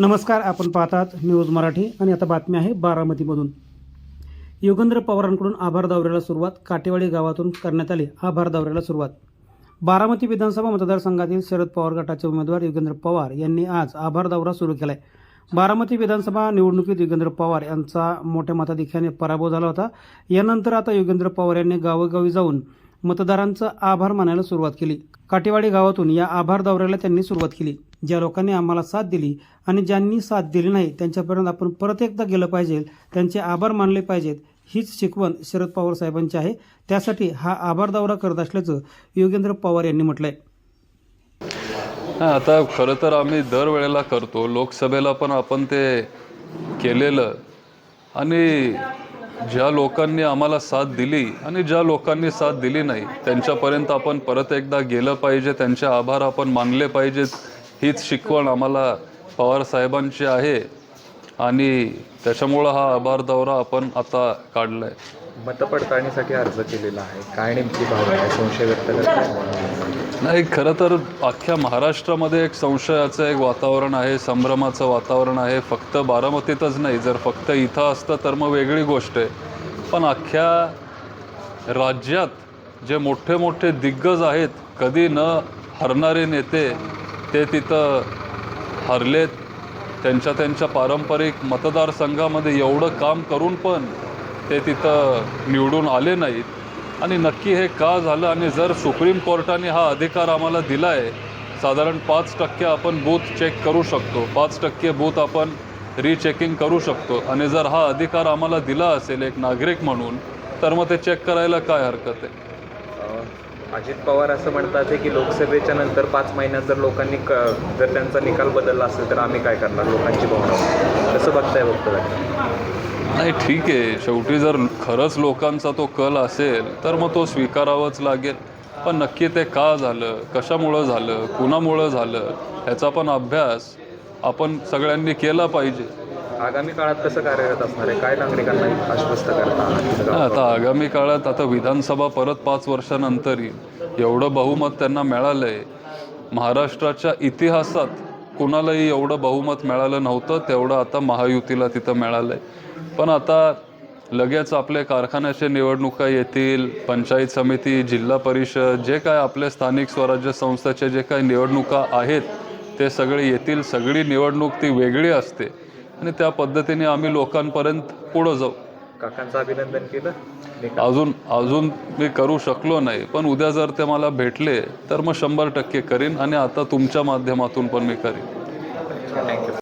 नमस्कार आपण पाहतात न्यूज मराठी आणि आता बातमी आहे बारामतीमधून. योगेंद्र पवारांकडून आभार दौऱ्याला सुरुवात काटेवाडी गावातून करण्यात आली आभार दौऱ्याला सुरुवात. बारामती विधानसभा मतदारसंघातील शरद पवार गटाचे उमेदवार योगेंद्र पवार यांनी आज आभार दौरा सुरू केला आहे बारामती विधानसभा निवडणुकीत योगेंद्र पवार यांचा मोठ्या मताधिक्याने पराभव झाला होता. यानंतर आता योगेंद्र पवार यांनी गावोगावी जाऊन मतदारांचा आभार मानायला सुरुवात केली. काटेवाडी गावातून या आभार दौऱ्याला त्यांनी सुरुवात केली. ज्या लोकांनी आम्हाला साथ दिली आणि ज्यांनी साथ दिली नाही त्यांच्यापर्यंत आपण परत एकदा गेलं पाहिजे. त्यांचे आभार मानले पाहिजेत. हीच शिकवण शरद पवार साहेबांची आहे. त्यासाठी हा आभार दौरा करत असल्याचं योगेंद्र पवार यांनी म्हटलंय. हा, आता खरं तर आम्ही दरवेळेला करतो. लोकसभेला पण आपण ते केलेलं. आणि ज्या लोकांनी आम्हाला साथ दिली आणि ज्या लोकांनी साथ दिली नाही त्यांच्यापर्यंत आपण परत एकदा गेलं पाहिजे. त्यांचे आभार आपण मानले पाहिजेत. हीच शिकवण आम्हाला पवार साहेबांची आहे आणि त्याच्यामुळं हा आभार दौरा आपण आता काढला आहे मतपडताळणीसाठी अर्ज केलेला आहे. काय नेमकी भावना आहे? संशय व्यक्त नाही खरं तर अख्ख्या महाराष्ट्रामध्ये एक संशयाचं एक वातावरण आहे संभ्रमाचं वातावरण आहे. फक्त बारामतीतच नाही जर फक्त इथं असतं तर मग वेगळी गोष्ट आहे. पण अख्ख्या राज्यात जे मोठे मोठे दिग्गज आहेत कधी न हरणारे नेते ते तिथं हरलेत. त्यांच्या त्यांच्या पारंपरिक मतदारसंघामध्ये एवढं काम करून पण ते तिथं निवडून आले नाहीत. आणि नक्की हे का झालं? आणि जर सुप्रीम कोर्टाने हा अधिकार आम्हाला दिला आहे साधारण पाच टक्के आपण बूथ चेक करू शकतो. पाच टक्के बूथ आपण रीचेकिंग करू शकतो. आणि जर हा अधिकार आम्हाला दिला असेल एक नागरिक म्हणून तर मग ते चेक करायला काय हरकत आहे? अजित पवार असं म्हणतात की लोकसभेच्या नंतर पाच महिन्यात जर लोकांनी क जर त्यांचा निकाल बदलला असेल तर आम्ही काय करणार? लोकांची भावना. कसं बघताय बघतो नाही ठीक आहे. शेवटी जर खरंच लोकांचा तो कल असेल तर मग तो स्वीकारावाच लागेल. पण नक्की ते का झालं? कशामुळं झालं? कुणामुळं झालं? ह्याचा पण अभ्यास आपण सगळ्यांनी केला पाहिजे. आगामी काळात कसं कार्यरत असणार आहे? काय नागरिकांना आश्वस्त करता आता आगामी काळात आता विधानसभा परत पाच वर्षानंतर एवढं बहुमत त्यांना मिळालं आहे महाराष्ट्राच्या इतिहासात कुणालाही एवढं बहुमत मिळालं नव्हतं तेवढं आता महायुतीला तिथं मिळालं आहे पण आता लगेच आपले कारखान्याचे निवडणुका येतील पंचायत समिती जिल्हा परिषद जे काय आपले स्थानिक स्वराज्य संस्थेचे जे काही निवडणुका आहेत ते सगळे येतील. सगळी निवडणूक ती वेगळी असते. आणि त्या पद्धतीने आम्ही लोकांपर्यंत पुढं जाऊ. काकांचं अभिनंदन केलं. अजून अजून मी करू शकलो नाही पण उद्या जर ते मला भेटले तर मग शंभर टक्के करीन आणि आता तुमच्या माध्यमातून पण मी करीन.